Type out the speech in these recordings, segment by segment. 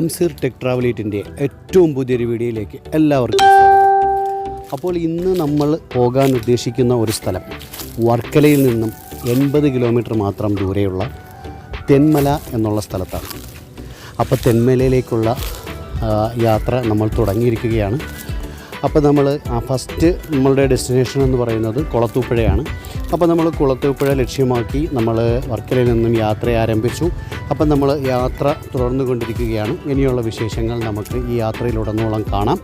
അംസീർ tech ട്രാവലേറ്റിന്റെ ഏറ്റവും പുതിയൊരു വീഡിയോയിലേക്ക് എല്ലാവർക്കും അപ്പോൾ ഇന്ന് നമ്മൾ പോകാൻ ഉദ്ദേശിക്കുന്ന ഒരു സ്ഥലം വർക്കലയിൽ നിന്നും എൺപത് കിലോമീറ്റർ മാത്രം ദൂരെയുള്ള തെന്മല എന്നുള്ള സ്ഥലത്താണ്. അപ്പോൾ തെന്മലയിലേക്കുള്ള യാത്ര നമ്മൾ തുടങ്ങിയിരിക്കുകയാണ്. അപ്പോൾ നമ്മൾ ആ ഫസ്റ്റ് നമ്മളുടെ ഡെസ്റ്റിനേഷൻ എന്ന് പറയുന്നത് കുളത്തൂപ്പുഴയാണ്. അപ്പോൾ നമ്മൾ കുളത്തൂപ്പുഴ ലക്ഷ്യമാക്കി നമ്മൾ വർക്കലയിൽ നിന്നും യാത്ര ആരംഭിച്ചു. അപ്പം നമ്മൾ യാത്ര തുടർന്നു കൊണ്ടിരിക്കുകയാണ്. ഇനിയുള്ള വിശേഷങ്ങൾ നമുക്ക് ഈ യാത്രയിലുടനീളം കാണാം.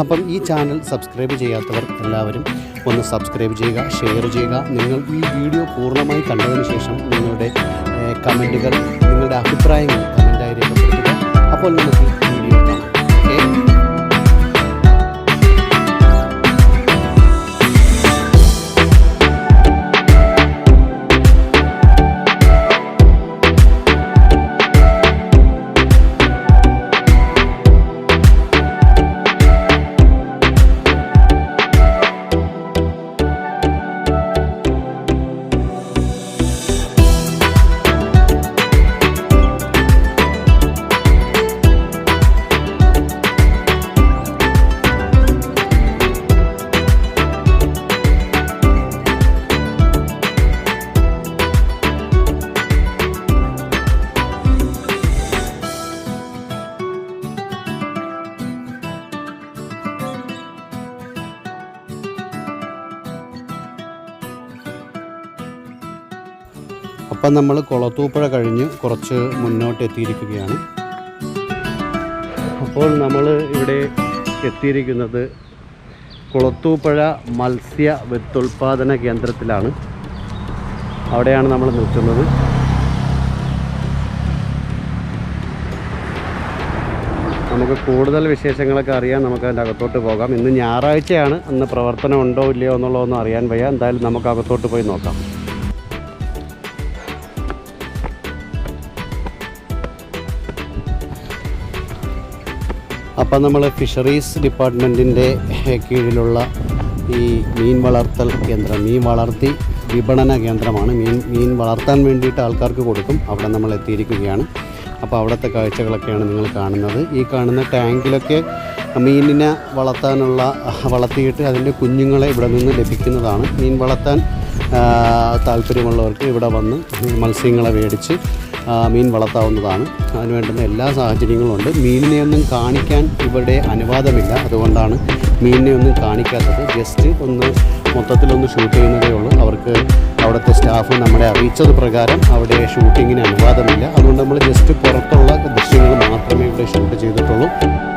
അപ്പം ഈ ചാനൽ സബ്സ്ക്രൈബ് ചെയ്യാത്തവർ എല്ലാവരും ഒന്ന് സബ്സ്ക്രൈബ് ചെയ്യുക ഷെയർ ചെയ്യുക. നിങ്ങൾ ഈ വീഡിയോ പൂർണമായി കണ്ടതിന് ശേഷം നിങ്ങളുടെ കമന്റുകൾ നിങ്ങളുടെ അഭിപ്രായങ്ങൾ കമന്റായി രേഖപ്പെടുത്തുക. അപ്പോൾ നമുക്ക് വീഡിയോ കാണാം. അപ്പം നമ്മൾ കുളത്തൂപ്പുഴ കഴിഞ്ഞ് കുറച്ച് മുന്നോട്ട് എത്തിയിരിക്കുകയാണ് അപ്പോൾ നമ്മൾ ഇവിടെ എത്തിയിരിക്കുന്നത് കുളത്തൂപ്പുഴ മത്സ്യ വിത്തുൽപാദന കേന്ദ്രത്തിലാണ്. അവിടെയാണ് നമ്മൾ നിൽക്കുന്നത്. നമുക്ക് കൂടുതൽ വിശേഷങ്ങളൊക്കെ അറിയാൻ നമുക്ക് അതിന്റെ അകത്തോട്ട് പോകാം. ഇന്ന് ഞായറാഴ്ചയാണ്. അന്ന് പ്രവർത്തനം ഉണ്ടോ ഇല്ലയോ എന്നുള്ളതൊന്നും അറിയാൻ വയ്യ. എന്തായാലും നമുക്ക് അകത്തോട്ട് പോയി നോക്കാം. അപ്പം നമ്മൾ ഫിഷറീസ് ഡിപ്പാർട്ട്മെന്റിന്റെ കീഴിലുള്ള ഈ മീൻ വളർത്തൽ കേന്ദ്രം മീൻ വളർത്തി വിപണന കേന്ദ്രമാണ്. മീൻ മീൻ വളർത്താൻ വേണ്ടിയിട്ട് ആൾക്കാർക്ക് കൊടുക്കും. അവിടെ നമ്മൾ എത്തിയിരിക്കുകയാണ്. അപ്പോൾ അവിടുത്തെ കാഴ്ചകളൊക്കെയാണ് നിങ്ങൾ കാണുന്നത്. ഈ കാണുന്ന ടാങ്കിലൊക്കെ മീനിനെ വളർത്താനുള്ള വളർത്തിയിട്ട് അതിന്റെ കുഞ്ഞുങ്ങളെ ഇവിടെ നിന്ന് ലഭിക്കുന്നതാണ്. മീൻ വളർത്താൻ താല്പര്യമുള്ളവർക്ക് ഇവിടെ വന്ന് മത്സ്യങ്ങളെ മേടിച്ച് മീൻ വളർത്താവുന്നതാണ്. അതിന് വേണ്ടുന്ന എല്ലാ സാഹചര്യങ്ങളും ഉണ്ട്. മീനിനെ ഒന്നും കാണിക്കാൻ ഇവിടെ അനുവാദമില്ല. അതുകൊണ്ടാണ് മീനിനെ ഒന്നും കാണിക്കാത്തത്. ജസ്റ്റ് ഒന്ന് മൊത്തത്തിലൊന്ന് ഷൂട്ട് ചെയ്യുന്നതേ ഉള്ളൂ. അവർക്ക് അവിടുത്തെ സ്റ്റാഫ് നമ്മളെ അറിയിച്ചത് പ്രകാരം അവിടെ ഷൂട്ടിങ്ങിന് അനുവാദമില്ല. അതുകൊണ്ട് നമ്മൾ ജസ്റ്റ് പുറത്തുള്ള ദൃശ്യങ്ങൾ മാത്രമേ ഇവിടെ ഷൂട്ട് ചെയ്തിട്ടുള്ളൂ.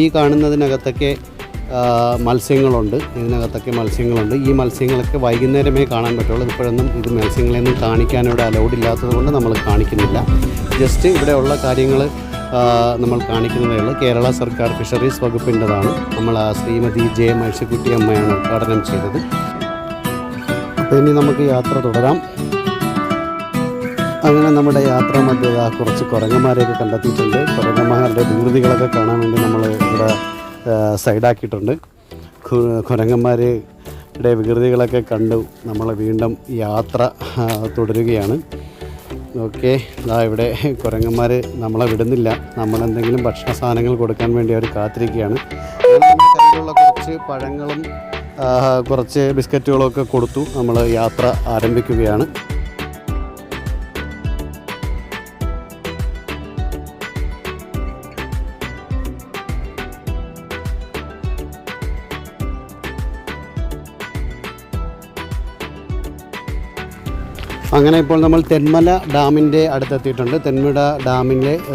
ഈ കാണുന്നതിനകത്തൊക്കെ മത്സ്യങ്ങളുണ്ട്. ഇതിനകത്തൊക്കെ മത്സ്യങ്ങളുണ്ട്. ഈ മത്സ്യങ്ങളൊക്കെ വൈകുന്നേരമേ കാണാൻ പറ്റുള്ളൂ. ഇപ്പോഴൊന്നും ഇത് മത്സ്യങ്ങളെയൊന്നും കാണിക്കാൻ ഇവിടെ അലൗഡ് ഇല്ലാത്തത് കൊണ്ട് നമ്മൾ കാണിക്കുന്നില്ല. ജസ്റ്റ് ഇവിടെയുള്ള കാര്യങ്ങൾ നമ്മൾ കാണിക്കുന്നതേ ഉള്ളൂ. കേരള സർക്കാർ ഫിഷറീസ് വകുപ്പിന്റെതാണ്. നമ്മൾ ആ ശ്രീമതി ജെ മേഴ്സിക്കുട്ടി അമ്മയാണ് ഉദ്ഘാടനം ചെയ്തത്. അപ്പോൾ ഇനി നമുക്ക് യാത്ര തുടരാം. അങ്ങനെ നമ്മുടെ യാത്ര മധ്യത കുറച്ച് കുരങ്ങന്മാരെയൊക്കെ കണ്ടെത്തിയിട്ടുണ്ട്. കുരങ്ങന്മാരുടെ വികൃതികളൊക്കെ കാണാൻ വേണ്ടി നമ്മൾ ഇവിടെ സൈഡാക്കിയിട്ടുണ്ട്. കുരങ്ങന്മാരുടെ വികൃതികളൊക്കെ കണ്ടു നമ്മൾ വീണ്ടും യാത്ര തുടരുകയാണ്. ഓക്കെ ഇതാ ഇവിടെ കുരങ്ങന്മാർ നമ്മളെ വിടുന്നില്ല. നമ്മളെന്തെങ്കിലും ഭക്ഷണ സാധനങ്ങൾ കൊടുക്കാൻ വേണ്ടി അവർ കാത്തിരിക്കുകയാണ്. കയ്യിലുള്ള കുറച്ച് പഴങ്ങളും കുറച്ച് ബിസ്ക്കറ്റുകളൊക്കെ കൊടുത്തു. നമ്മൾ യാത്ര ആരംഭിക്കുകയാണ്. അങ്ങനെ ഇപ്പോൾ നമ്മൾ തെന്മല ഡാമിന്റെ അടുത്തെത്തിയിട്ടുണ്ട്. തെന്മല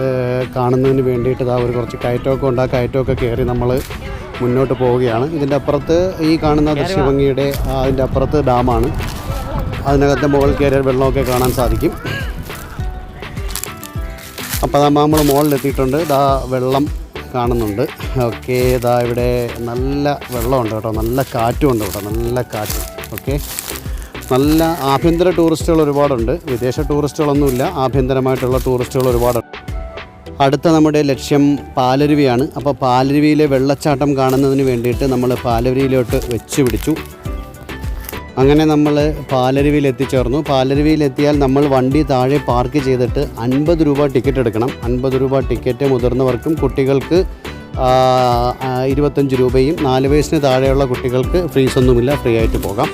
ഏഹ്, കാണുന്നതിന് വേണ്ടിയിട്ട് ഇതാ ഒരു കുറച്ച് കയറ്റമൊക്കെ ഉണ്ട്. ആ കയറ്റമൊക്കെ കയറി നമ്മൾ മുന്നോട്ട് പോവുകയാണ്. ഇതിന്റെ അപ്പുറത്ത് ഈ കാണുന്ന ദൃശ്യഭംഗിയുടെ അതിന്റെ അപ്പുറത്ത് ഡാമാണ്. അതിനകത്ത് മുകളിൽ കയറിയ വെള്ളമൊക്കെ കാണാൻ സാധിക്കും. അപ്പോൾ അതാ നമ്മൾ മുകളിലെത്തിയിട്ടുണ്ട്. ഇതാ വെള്ളം കാണുന്നുണ്ട്. ഓക്കെ ഇതാ ഇവിടെ നല്ല വെള്ളമുണ്ട് കേട്ടോ. നല്ല കാറ്റുമുണ്ട് കേട്ടോ. നല്ല കാറ്റ്. ഓക്കെ. നല്ല ആഭ്യന്തര ടൂറിസ്റ്റുകൾ ഒരുപാടുണ്ട്. വിദേശ ടൂറിസ്റ്റുകളൊന്നുമില്ല. ആഭ്യന്തരമായിട്ടുള്ള ടൂറിസ്റ്റുകൾ ഒരുപാടുണ്ട്. അടുത്ത നമ്മുടെ ലക്ഷ്യം പാലരുവിയാണ്. അപ്പോൾ പാലരുവിയിലെ വെള്ളച്ചാട്ടം കാണുന്നതിന് വേണ്ടിയിട്ട് നമ്മൾ പാലരുവിയിലോട്ട് വെച്ച് പിടിച്ചു അങ്ങനെ നമ്മൾ പാലരുവിയിൽ എത്തിച്ചേർന്നു. പാലരുവിയിൽ എത്തിയാൽ നമ്മൾ വണ്ടി താഴെ പാർക്ക് ചെയ്തിട്ട് അൻപത് രൂപ ടിക്കറ്റ് എടുക്കണം. അൻപത് രൂപ ടിക്കറ്റ് മുതിർന്നവർക്കും കുട്ടികൾക്ക് ഇരുപത്തഞ്ച് രൂപയും നാല് വയസ്സിന് താഴെയുള്ള കുട്ടികൾക്ക് ഫീസൊന്നുമില്ല ഫ്രീ ആയിട്ട് പോകാം.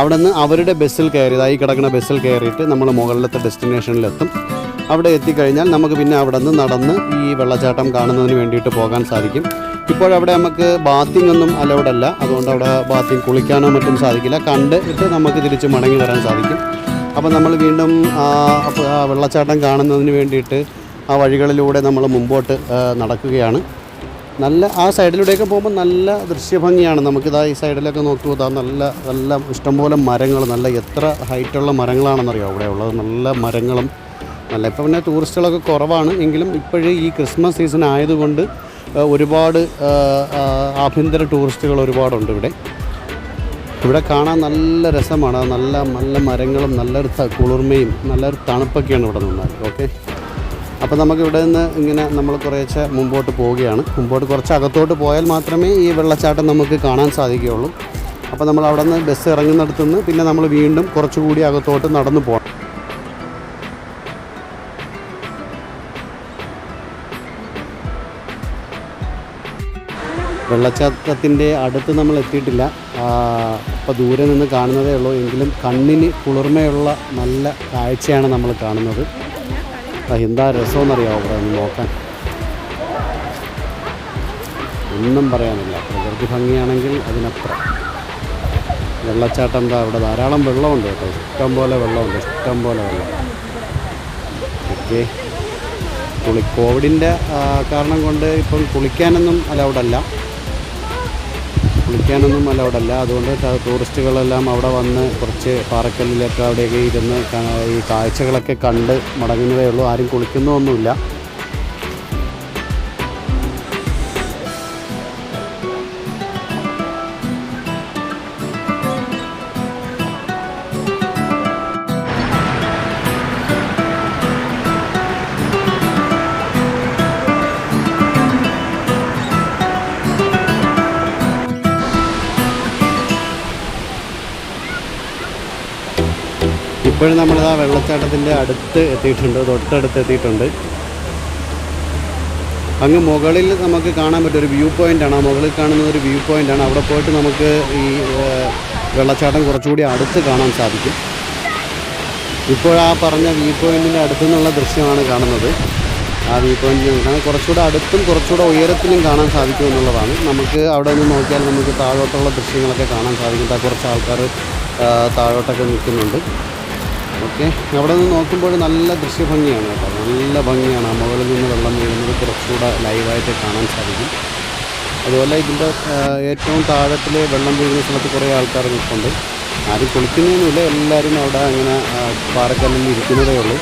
അവിടെ നിന്ന് അവരുടെ ബസ്സിൽ കയറി ഇതായി കിടക്കുന്ന ബസ്സിൽ കയറിയിട്ട് നമ്മൾ മുകളിലത്തെ ഡെസ്റ്റിനേഷനിലെത്തും. അവിടെ എത്തിക്കഴിഞ്ഞാൽ നമുക്ക് പിന്നെ അവിടെ നിന്ന് നടന്ന് ഈ വെള്ളച്ചാട്ടം കാണുന്നതിന് വേണ്ടിയിട്ട് പോകാൻ സാധിക്കും. ഇപ്പോഴവിടെ നമുക്ക് ബാത്തിങ് ഒന്നും അലൗഡ് അല്ല. അതുകൊണ്ട് അവിടെ ബാത്തിങ് കുളിക്കാനോ മറ്റും സാധിക്കില്ല. കണ്ടിട്ട് നമുക്ക് തിരിച്ച് മടങ്ങി വരാൻ സാധിക്കും. അപ്പോൾ നമ്മൾ വീണ്ടും ആ വെള്ളച്ചാട്ടം കാണുന്നതിന് വേണ്ടിയിട്ട് ആ വഴികളിലൂടെ നമ്മൾ മുമ്പോട്ട് നടക്കുകയാണ്. നല്ല ആ സൈഡിലൂടെയൊക്കെ പോകുമ്പോൾ നല്ല ദൃശ്യഭംഗിയാണ്. നമുക്കിതാ ഈ സൈഡിലൊക്കെ നോക്കി ഇതാ നല്ല നല്ല ഇഷ്ടംപോലെ മരങ്ങൾ നല്ല എത്ര ഹൈറ്റുള്ള മരങ്ങളാണെന്നറിയോ അവിടെ ഉള്ളത് നല്ല മരങ്ങളും നല്ല ഇപ്പം പിന്നെ ടൂറിസ്റ്റുകളൊക്കെ കുറവാണ്. എങ്കിലും ഇപ്പോഴേ ഈ ക്രിസ്മസ് സീസൺ ആയതുകൊണ്ട് ഒരുപാട് ആഭ്യന്തര ടൂറിസ്റ്റുകൾ ഒരുപാടുണ്ട് ഇവിടെ. ഇവിടെ കാണാൻ നല്ല രസമാണ്. നല്ല നല്ല മരങ്ങളും നല്ലൊരു കുളിർമയും നല്ലൊരു തണുപ്പൊക്കെയാണ് ഇവിടെ നിന്നാൽ ഓക്കെ? അപ്പോൾ നമുക്ക് ഇവിടെ നിന്ന് ഇങ്ങനെ നമ്മൾ കുറേശ്ശെ മുമ്പോട്ട് പോവുകയാണ്. മുമ്പോട്ട് കുറച്ച് അകത്തോട്ട് പോയാൽ മാത്രമേ ഈ വെള്ളച്ചാട്ടം നമുക്ക് കാണാൻ സാധിക്കുകയുള്ളൂ. അപ്പോൾ നമ്മൾ അവിടെ നിന്ന് ബസ് ഇറങ്ങുന്നിടത്തു നിന്ന് പിന്നെ നമ്മൾ വീണ്ടും കുറച്ചുകൂടി അകത്തോട്ട് നടന്നു പോകണം വെള്ളച്ചാട്ടത്തിന്റെ അടുത്ത് നമ്മൾ എത്തിയിട്ടില്ല. അപ്പോൾ ദൂരെ നിന്ന് കാണുന്നതേ ഉള്ളൂ. എങ്കിലും കണ്ണിന് കുളിർമയുള്ള നല്ല കാഴ്ചയാണ് നമ്മൾ കാണുന്നത്. എന്താ രസമെന്നറിയാമോ അവിടെ ഒന്ന് നോക്കാൻ? ഒന്നും പറയാനില്ല. പ്രകൃതി ഭംഗിയാണെങ്കിൽ അതിനത്ര. വെള്ളച്ചാട്ടം എന്താ അവിടെ? ധാരാളം വെള്ളമുണ്ട് കേട്ടോ. ഇഷ്ടം പോലെ വെള്ളമുണ്ട്. ഇഷ്ടം പോലെ വെള്ളം. ഓക്കെ. കുളി കോവിഡിന്റെ കാരണം കൊണ്ട് ഇപ്പം കുളിക്കാനൊന്നും allowed അല്ല അവിടെ അല്ല. അതുകൊണ്ട് ടൂറിസ്റ്റുകളെല്ലാം അവിടെ വന്ന് കുറച്ച് പാറക്കല്ലിലൊക്കെ അവിടെയൊക്കെ ഇരുന്ന് ഈ കാഴ്ചകളൊക്കെ കണ്ട് മടങ്ങുന്നതേ ഉള്ളൂ. ആരും കുളിക്കുന്നൊന്നുമില്ല ഇപ്പോഴും നമ്മൾ ആ വെള്ളച്ചാട്ടത്തിന്റെ അടുത്ത് എത്തിയിട്ടുണ്ട് തൊട്ടടുത്ത് എത്തിയിട്ടുണ്ട്. അങ്ങ് മുകളിൽ നമുക്ക് കാണാൻ പറ്റും ഒരു വ്യൂ പോയിന്റാണ് ആ മുകളിൽ കാണുന്ന ഒരു വ്യൂ പോയിന്റാണ് അവിടെ പോയിട്ട് നമുക്ക് ഈ വെള്ളച്ചാട്ടം കുറച്ചുകൂടി അടുത്ത് കാണാൻ സാധിക്കും. ഇപ്പോൾ ആ പറഞ്ഞ വ്യൂ പോയിന്റിന്റെ അടുത്തു നിന്നുള്ള ദൃശ്യമാണ് കാണുന്നത്. ആ വ്യൂ പോയിന്റിൽ നിന്നാണ് കുറച്ചുകൂടെ അടുത്തും കുറച്ചുകൂടെ ഉയരത്തിലും കാണാൻ സാധിക്കും എന്നുള്ളതാണ്. നമുക്ക് അവിടെ നിന്ന് നോക്കിയാൽ നമുക്ക് താഴോട്ടുള്ള ദൃശ്യങ്ങളൊക്കെ കാണാൻ സാധിക്കും. കുറച്ച് ആൾക്കാർ താഴോട്ടൊക്കെ നിൽക്കുന്നുണ്ട്. ഓക്കെ. അവിടെ നിന്ന് നോക്കുമ്പോൾ നല്ല ദൃശ്യഭംഗിയാണ് കേട്ടോ. നല്ല ഭംഗിയാണ്. മുകളിൽ നിന്ന് വെള്ളം വീഴുന്നത് കുറച്ചുകൂടെ ലൈവായിട്ട് കാണാൻ സാധിക്കും. അതുപോലെ ഇതിന്റെ ഏറ്റവും താഴത്തിൽ വെള്ളം വീഴുന്ന സ്ഥലത്ത് കുറേ ആൾക്കാർ നിൽപ്പുണ്ട്. ആരും കുളിക്കുന്നതിനുമില്ല എല്ലാവരും അവിടെ അങ്ങനെ പാറക്കല്ലിൽ ഇരിക്കുന്നതേ ഉള്ളൂ.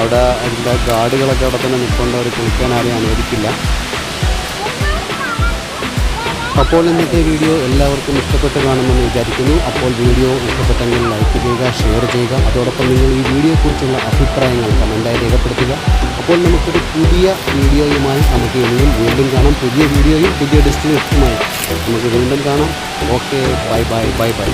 അവിടെ അതിന്റെ ഗാർഡുകളൊക്കെ അവിടെ തന്നെ നിൽക്കൊണ്ട് അവർ കുളിക്കാൻ ആരെയും അനുവദിക്കില്ല. അപ്പോൾ ഇന്നത്തെ വീഡിയോ എല്ലാവർക്കും ഇഷ്ടപ്പെട്ട് കാണുമെന്ന് വിചാരിക്കുന്നു. അപ്പോൾ വീഡിയോ ഇഷ്ടപ്പെട്ടെങ്കിൽ ലൈക്ക് ചെയ്യുക ഷെയർ ചെയ്യുക. അതോടൊപ്പം നിങ്ങൾ ഈ വീഡിയോയെക്കുറിച്ചുള്ള അഭിപ്രായങ്ങൾ കമന്റായി രേഖപ്പെടുത്തുക. അപ്പോൾ നമുക്കൊരു പുതിയ വീഡിയോയുമായി നമുക്ക് ഇനിയും വീണ്ടും കാണാം. പുതിയ വീഡിയോയും പുതിയ ഡെസ്റ്റിനേഷനുമായി നമുക്ക് വീണ്ടും കാണാം. Okay bye bye bye bye